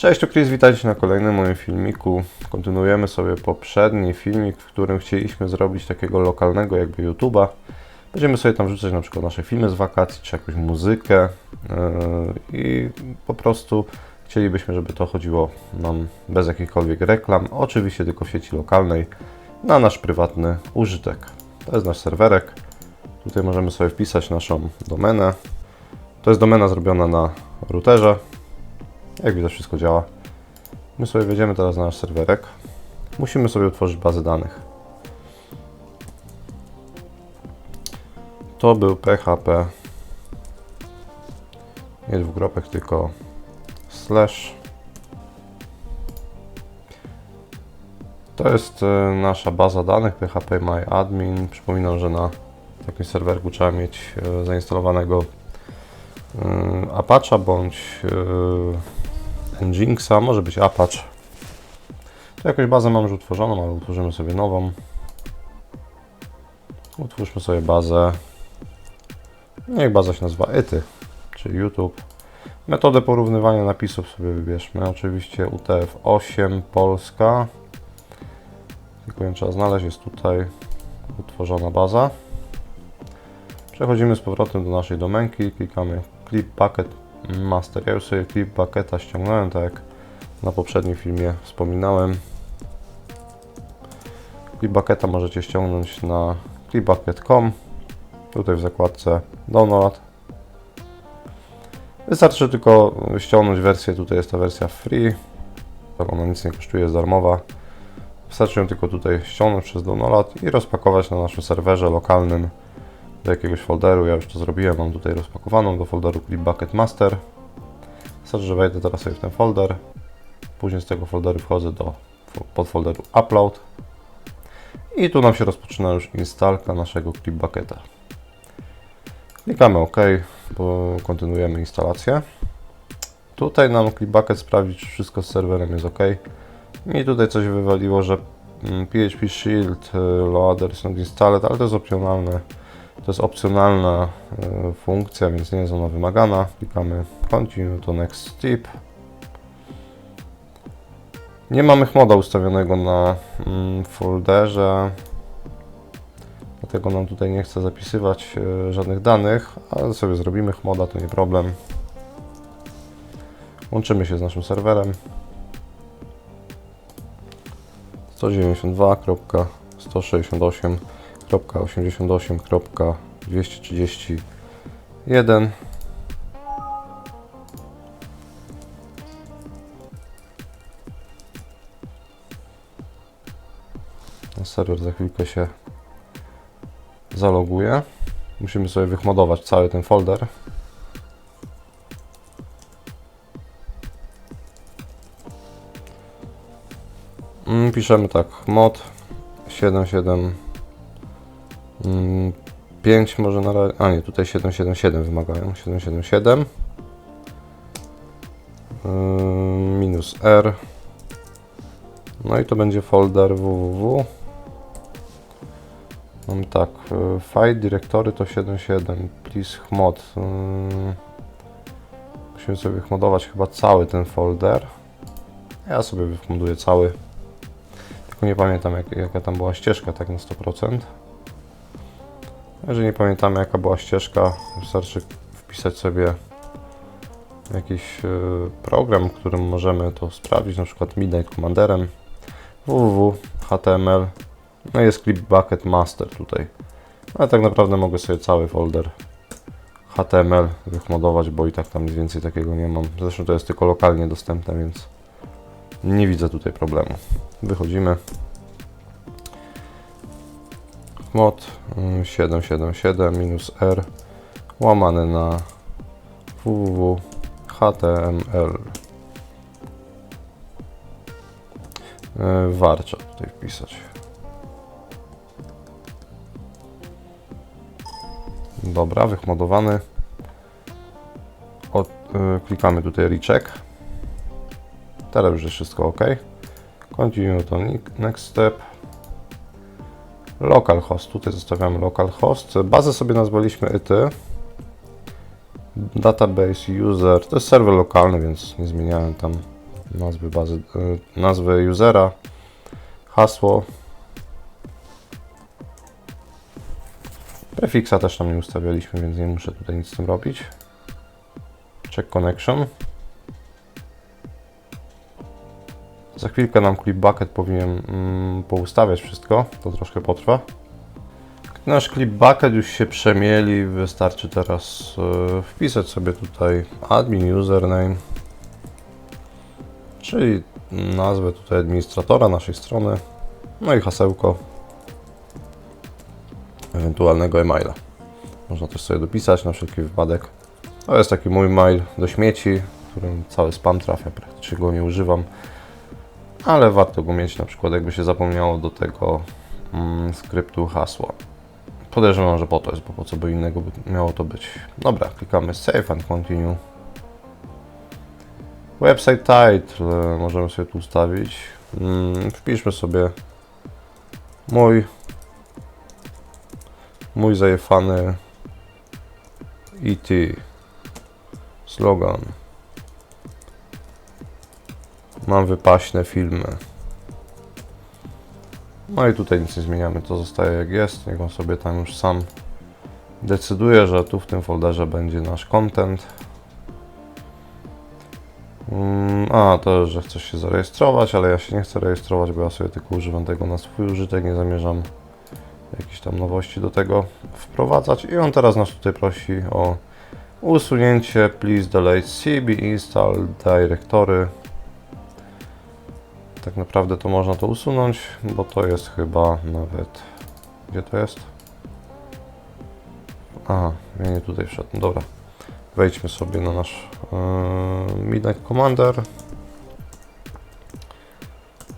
Cześć, tu Chris, witajcie na kolejnym moim filmiku. Kontynuujemy sobie poprzedni filmik, w którym chcieliśmy zrobić takiego lokalnego jakby YouTube'a. Będziemy sobie tam wrzucać na przykład nasze filmy z wakacji, czy jakąś muzykę yy, i po prostu chcielibyśmy, żeby to chodziło nam bez jakichkolwiek reklam, oczywiście tylko w sieci lokalnej, na nasz prywatny użytek. To jest nasz serwerek. Tutaj możemy sobie wpisać naszą domenę. To jest domena zrobiona na routerze. Jak widać wszystko działa. My sobie wejdziemy teraz na nasz serwerek. Musimy sobie utworzyć bazę danych. To był PHP. Nie dwukropek, tylko slash. To jest e, nasza baza danych PHP. Przypominam, że na takim serwerku trzeba mieć e, zainstalowanego e, Apache bądź Nginxa, może być Apache. Tu jakąś bazę mam już utworzoną, ale utworzymy sobie nową. Utwórzmy sobie bazę. Niech baza się nazywa ety, czyli YouTube. Metodę porównywania napisów sobie wybierzmy. Oczywiście UTF-8 Polska. Tylko ją trzeba znaleźć, jest tutaj utworzona baza. Przechodzimy z powrotem do naszej domenki, klikamy Clip Packet Master. Ja już sobie Packeta ściągnąłem, tak jak na poprzednim filmie wspominałem. Packeta możecie ściągnąć na clipbucket.com tutaj w zakładce Download. Wystarczy tylko ściągnąć wersję, tutaj jest ta wersja free, ona nic nie kosztuje, jest darmowa. Wystarczy ją tylko tutaj ściągnąć przez download i rozpakować na naszym serwerze lokalnym do jakiegoś folderu. Ja już to zrobiłem, mam tutaj rozpakowaną do folderu Clip Bucket Master. Wystarczy, że wejdę teraz sobie w ten folder. Później z tego folderu wchodzę do podfolderu Upload. I tu nam się rozpoczyna już instalka naszego Clip Bucketa. Klikamy OK, kontynuujemy instalację. Tutaj nam Clip Bucket sprawdzi, czy wszystko z serwerem jest OK. Mi tutaj coś wywaliło, że mm, PHP Shield y, Loader is not installed, ale to jest opcjonalne. To jest opcjonalna y, funkcja, więc nie jest ona wymagana. Klikamy Continue to Next Step. Nie mamy chmoda ustawionego na mm, folderze, dlatego nam tutaj nie chce zapisywać y, żadnych danych, ale sobie zrobimy chmoda, to nie problem. Łączymy się z naszym serwerem. 192.168.231 Serwer za chwilkę się zaloguje. Musimy sobie wychmodować cały ten folder. Mm, Piszemy tak, mod 77 mm, 5 może na razie, a nie, tutaj 777 wymagają, 777 Ym, minus R. No i to będzie folder www. Mamy tak, y, file dyrektory to 77 please chmod Ym, musimy sobie wychmodować chyba cały ten folder. Ja sobie wychmoduję cały. Tylko nie pamiętam jak, jaka tam była ścieżka tak na 100%. Jeżeli nie pamiętamy jaka była ścieżka, wystarczy wpisać sobie jakiś y, program, którym możemy to sprawdzić, na przykład Midnight Commanderem www, html, no jest clip bucket master tutaj. Ale tak naprawdę mogę sobie cały folder HTML wychmodować, bo i tak tam nic więcej takiego nie mam. Zresztą to jest tylko lokalnie dostępne, więc nie widzę tutaj problemu. Wychodzimy. Mod 777 minus R łamane na www html E, warcza tutaj wpisać. Dobra, wychmodowany. Od, y, klikamy tutaj recheck. Teraz już jest wszystko ok. Continue to next step. Localhost. Tutaj zostawiamy localhost. Bazę sobie nazwaliśmy ety. Database user. To jest serwer lokalny, więc nie zmieniałem tam nazwy bazy, y, nazwy usera, hasło. Prefiksa też tam nie ustawialiśmy, więc nie muszę tutaj nic z tym robić. Check connection. Za chwilkę nam clip bucket powinien mm, poustawiać wszystko, to troszkę potrwa. Nasz clip bucket już się przemieli, wystarczy teraz e, wpisać sobie tutaj admin username, czyli nazwę tutaj administratora naszej strony, no i hasełko ewentualnego e-maila. Można też sobie dopisać na wszelki wypadek. To jest taki mój mail do śmieci, w którym cały spam trafia, praktycznie go nie używam, ale warto go mieć na przykład jakby się zapomniało do tego mm, skryptu hasła. Podejrzewam, że po to jest, bo po co by innego by miało to być. Dobra, klikamy Save and Continue. Website title możemy sobie tu ustawić. Mm, Wpiszmy sobie mój mój zajefany ET slogan. Mam wypaśne filmy. No i tutaj nic nie zmieniamy, to zostaje jak jest. Niech on sobie tam już sam decyduje, że tu w tym folderze będzie nasz content. Mm, A, to, że chcesz się zarejestrować, ale ja się nie chcę rejestrować, bo ja sobie tylko używam tego na swój użytek, nie zamierzam jakieś tam nowości do tego wprowadzać. I on teraz nas tutaj prosi o usunięcie please delete cb install directory. Tak naprawdę to można to usunąć, bo to jest chyba nawet... Gdzie to jest? Aha, ja nie tutaj wszedł. No Dobra. Wejdźmy sobie na nasz yy, Midnight Commander.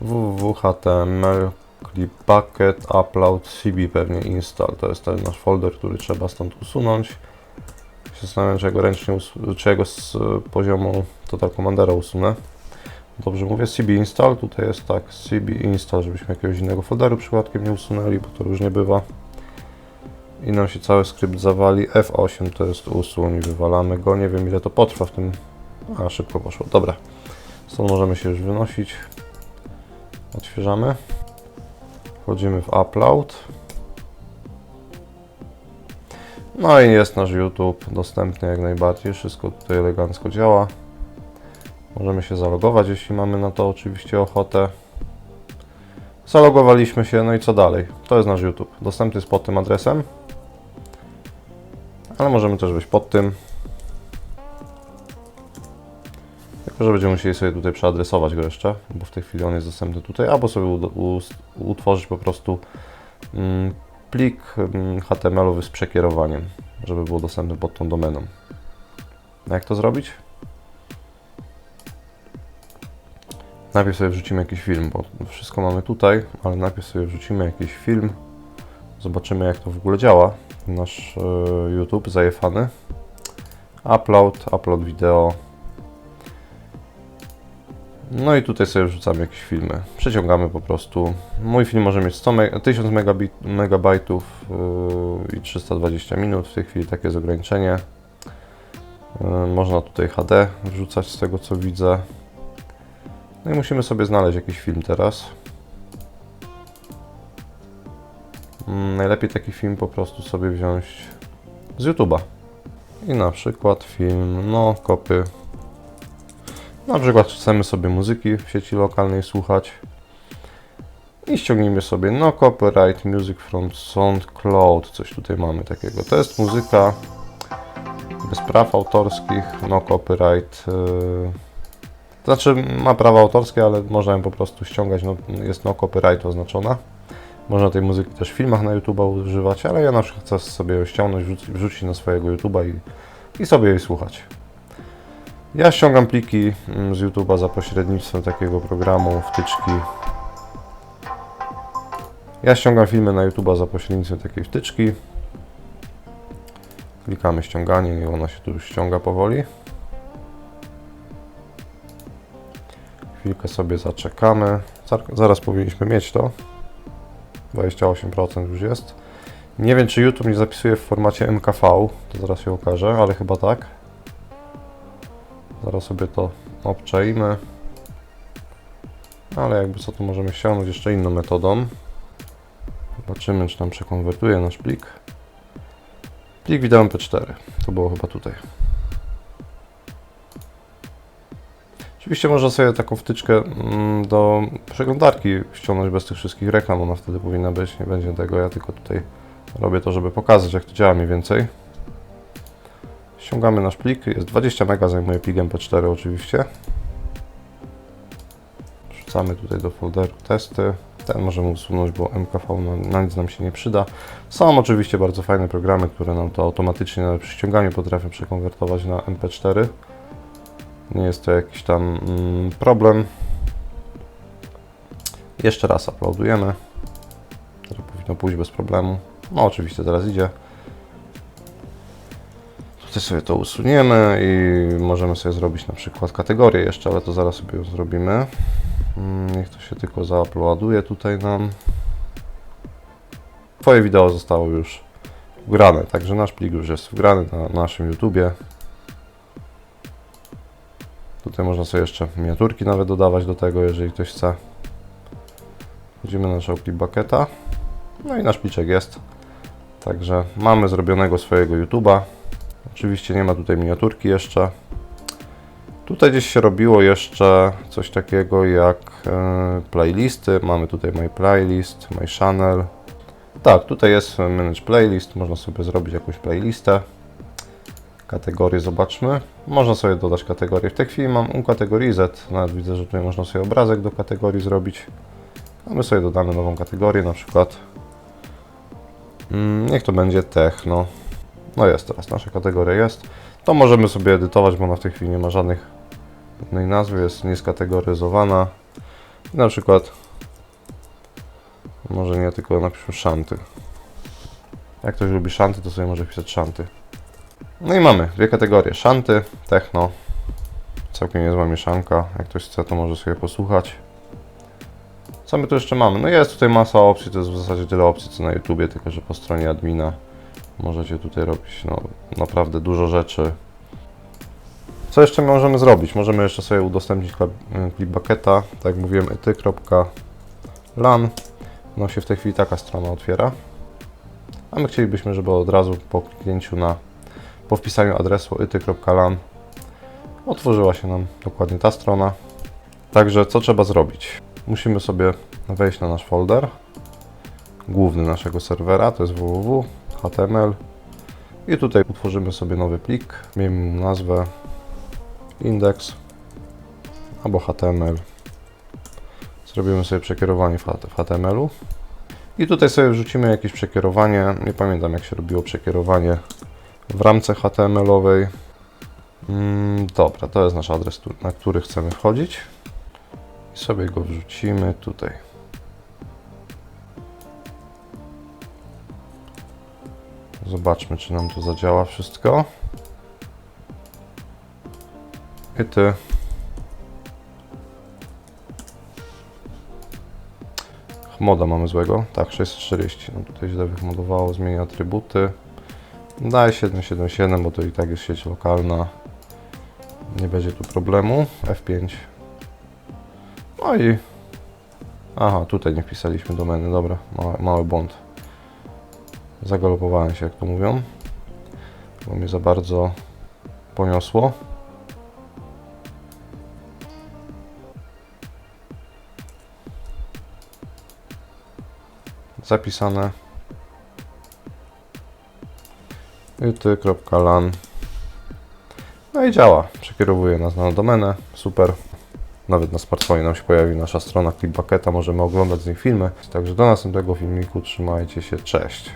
www.html clip bucket upload cb pewnie install. To jest ten nasz folder, który trzeba stąd usunąć. Się Zastanawiam, czy ja ręcznie, czy z poziomu Total Commandera usunę. Dobrze mówię, cb install, tutaj jest tak, cb install, żebyśmy jakiegoś innego folderu przypadkiem nie usunęli, bo to różnie bywa. I nam się cały skrypt zawali. F8 to jest usuń, wywalamy go. Nie wiem ile to potrwa w tym. A, szybko poszło. Dobra. Stąd możemy się już wynosić. Odświeżamy. Wchodzimy w upload. No i jest nasz YouTube dostępny jak najbardziej. Wszystko tutaj elegancko działa. Możemy się zalogować, jeśli mamy na to oczywiście ochotę. Zalogowaliśmy się, no i co dalej? To jest nasz YouTube. Dostępny jest pod tym adresem. Ale możemy też wejść pod tym. Tylko, że będziemy musieli sobie tutaj przeadresować go jeszcze, bo w tej chwili on jest dostępny tutaj, albo sobie utworzyć po prostu mm, plik mm, HTML-owy z przekierowaniem, żeby było dostępny pod tą domeną. Jak to zrobić? Najpierw sobie wrzucimy jakiś film, bo wszystko mamy tutaj, ale najpierw sobie wrzucimy jakiś film. Zobaczymy jak to w ogóle działa. Nasz e, YouTube zajefany. Upload, upload wideo. No i tutaj sobie wrzucamy jakieś filmy. Przeciągamy po prostu. Mój film może mieć 100 me 1000 megabit, megabajtów yy, i 320 minut. W tej chwili takie jest ograniczenie. Yy, można tutaj HD wrzucać z tego co widzę. No i musimy sobie znaleźć jakiś film teraz. Mm, Najlepiej taki film po prostu sobie wziąć z YouTube'a. I na przykład film, no kopy. Na przykład chcemy sobie muzyki w sieci lokalnej słuchać. I ściągnijmy sobie no copyright music from SoundCloud. Coś tutaj mamy takiego. To jest muzyka bez praw autorskich, no copyright. Yy, znaczy ma prawa autorskie, ale można ją po prostu ściągać, no, jest no copyright oznaczona. Można tej muzyki też w filmach na YouTube używać, ale ja na przykład chcę sobie ją ściągnąć, wrzucić, wrzucić na swojego YouTube'a i, i sobie jej słuchać. Ja ściągam pliki mm, z YouTube'a za pośrednictwem takiego programu wtyczki. Ja ściągam filmy na YouTube'a za pośrednictwem takiej wtyczki. Klikamy ściąganie i ona się tu już ściąga powoli. Chwilkę sobie zaczekamy. Zar- Zaraz powinniśmy mieć to. 28% już jest. Nie wiem, czy YouTube nie zapisuje w formacie MKV, to zaraz się okaże, ale chyba tak. Zaraz sobie to obczaimy. Ale jakby co, to możemy ściągnąć jeszcze inną metodą. Zobaczymy, czy nam przekonwertuje nasz plik. Plik wideo MP4. To było chyba tutaj. Oczywiście można sobie taką wtyczkę mm, do przeglądarki ściągnąć bez tych wszystkich reklam. Ona wtedy powinna być. Nie będzie tego. Ja tylko tutaj robię to, żeby pokazać, jak to działa mniej więcej. Ściągamy nasz plik. Jest 20 MB, zajmuje plik MP4 oczywiście. Wrzucamy tutaj do folderu testy. Ten możemy usunąć, bo MKV na, na nic nam się nie przyda. Są oczywiście bardzo fajne programy, które nam to automatycznie przy ściąganiu potrafią przekonwertować na MP4. Nie jest to jakiś tam mm, problem. Jeszcze raz uploadujemy. To powinno pójść bez problemu. No oczywiście teraz idzie. Tutaj sobie to usuniemy i możemy sobie zrobić na przykład kategorię jeszcze, ale to zaraz sobie zrobimy. Mm, Niech to się tylko zauploaduje tutaj nam. Twoje wideo zostało już wgrane, także nasz plik już jest wgrany na naszym YouTubie. Tutaj można sobie jeszcze miniaturki nawet dodawać do tego, jeżeli ktoś chce. Wchodzimy na clip bucketa. No i nasz pliczek jest. Także mamy zrobionego swojego YouTube'a. Oczywiście nie ma tutaj miniaturki jeszcze. Tutaj gdzieś się robiło jeszcze coś takiego jak e, playlisty. Mamy tutaj My Playlist, My Channel. Tak, tutaj jest Manage Playlist. Można sobie zrobić jakąś playlistę. Kategorie zobaczmy. Można sobie dodać kategorię. W tej chwili mam u kategorii Z. Nawet widzę, że tutaj można sobie obrazek do kategorii zrobić. A my sobie dodamy nową kategorię, na przykład. Mm, niech to będzie techno. No jest teraz, nasza kategoria jest. To możemy sobie edytować, bo ona w tej chwili nie ma żadnych innej nazwy, jest nieskategoryzowana. I na przykład może nie, tylko napiszmy szanty. Jak ktoś lubi szanty, to sobie może pisać szanty. No i mamy dwie kategorie, szanty, techno. Całkiem niezła mieszanka, jak ktoś chce, to może sobie posłuchać. Co my tu jeszcze mamy? No jest tutaj masa opcji, to jest w zasadzie tyle opcji co na YouTubie, tylko że po stronie admina możecie tutaj robić no, naprawdę dużo rzeczy. Co jeszcze możemy zrobić? Możemy jeszcze sobie udostępnić klip- klip bucketa, tak jak mówiłem, ety.lan. No się w tej chwili taka strona otwiera. A my chcielibyśmy, żeby od razu po kliknięciu na, po wpisaniu adresu ety.lan otworzyła się nam dokładnie ta strona. Także co trzeba zrobić? Musimy sobie wejść na nasz folder główny naszego serwera, to jest www, html i tutaj utworzymy sobie nowy plik, miejmy mu nazwę index albo html. Zrobimy sobie przekierowanie w HTML-u i tutaj sobie wrzucimy jakieś przekierowanie, nie pamiętam jak się robiło przekierowanie w ramce HTML-owej. Mm, dobra, to jest nasz adres, na który chcemy wchodzić i sobie go wrzucimy tutaj. Zobaczmy, czy nam to zadziała wszystko. I ty. Moda mamy złego. Tak, 640. No tutaj źle wymodowało, zmienia atrybuty. Daje 777, bo to i tak jest sieć lokalna. Nie będzie tu problemu. F5. No i... Aha, tutaj nie wpisaliśmy domeny, dobra, mały, mały błąd. Zagalopowałem się, jak to mówią, bo mnie za bardzo poniosło. Zapisane. No i działa. Przekierowuje nas na domenę. Super. Nawet na smartfonie nam się pojawi nasza strona Clipbucketa. Możemy oglądać z niej filmy. Także do następnego filmiku. Trzymajcie się. Cześć.